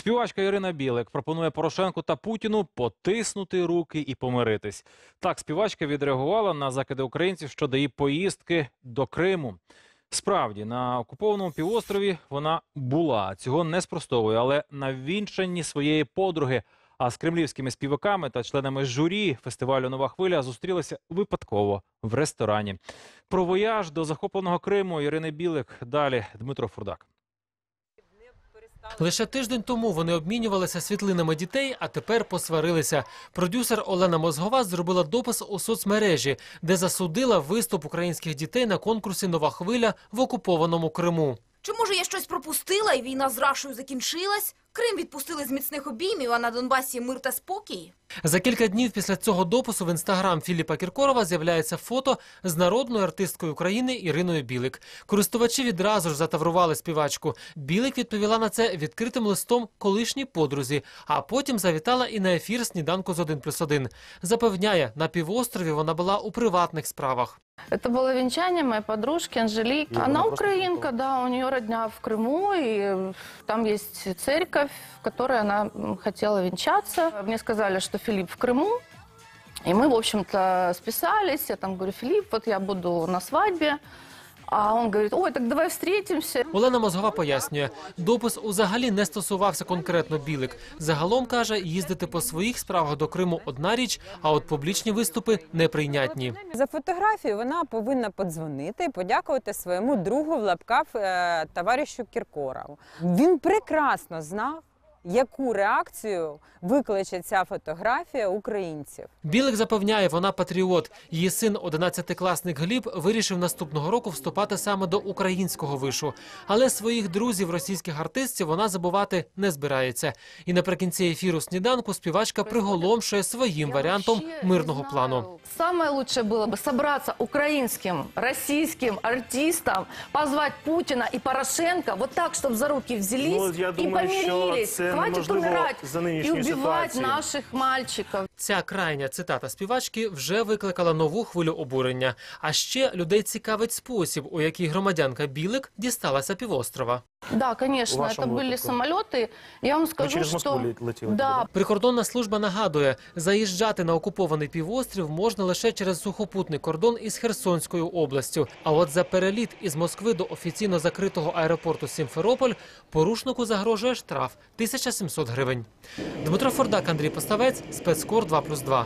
Співачка Ірина Білик пропонує Порошенку та Путіну потиснути руки і помиритись. Так, співачка відреагувала на закиди українців щодо її поїздки до Криму. Справді, на окупованому півострові вона була. Цього не спростовує, але на вінчанні своєї подруги. А з кремлівськими співаками та членами журі фестивалю Нова хвиля зустрілися випадково в ресторані. Про вояж до захопленого Криму Ірини Білик. Далі Дмитро Фурдак. Лише тиждень тому вони обмінювалися світлинами дітей, а тепер посварилися. Продюсер Олена Мозгова зробила допис у соцмережі, де засудила виступ українських дітей на конкурсі Нова хвиля в окупованому Криму. Чи може я щось пропустила і війна з Рашою закінчилась? Крим відпустили з міцних обіймів, а на Донбасі мир та спокій? За кілька днів після цього допису в інстаграм Філіпа Кіркорова з'являється фото з народною артисткою України Іриною Білик. Користувачі відразу ж затаврували співачку. Білик відповіла на це відкритим листом колишній подрузі, а потім завітала і на ефір сніданку з 1 плюс 1. Запевняє, на півострові вона була у приватних справах. Это было венчание моей подружки Анжелики. Ну, Она она просто украинка, да, у нее родня в Крыму, и э, там есть церковь, в которой она м, хотела венчаться. Мне сказали, что Филипп в Крыму, и мы, в общем-то, списались. Я там говорю, Филипп, вот я буду на свадьбе. А он говорит, ой, так давай встретимся. Олена Мозгова пояснює, допис взагалі не стосувався конкретно білик. Загалом каже, їздити по своїх справах до Криму одна річ, а от публічні виступи неприйнятні. За фотографію вона повинна подзвонити і подякувати своєму другу в лапках е, товаришу Кіркорову. Він прекрасно знав, яку реакцію викличе ця фотографія українців. Білик запевняє, вона патріот. Її син, 11-класник Гліб, вирішив наступного року вступати саме до українського вишу. Але своїх друзів, російських артистів, вона забувати не збирається. І наприкінці ефіру сніданку співачка приголомшує своїм Я варіантом вообще не мирного знаю. плану. Самое лучшее было бы собраться украинским, российским артистам, позвать Путина и Порошенко вот так, чтобы за руки взялись Ну, я и думаю, що помирились. це Хватит неможливо умирать за и нинішньої убивать ситуації. наших мальчиков. Ця крайня цитата співачки вже викликала нову хвилю обурення. А ще людей цікавить спосіб, у який громадянка Білик дісталася півострова. Да, В конечно, это вашем были выпуске. самолеты. Я вам Ви скажу, через Москву что... ле- летіли? Да, Прикордонна служба нагадує, заїжджати на окупований півострів можна лише через сухопутний кордон із Херсонською областю. А от за переліт із Москви до офіційно закритого аеропорту Сімферополь порушнику загрожує штраф 1700 гривень. Дмитро Фордак, Андрій Поставець, спецкор 2+,2.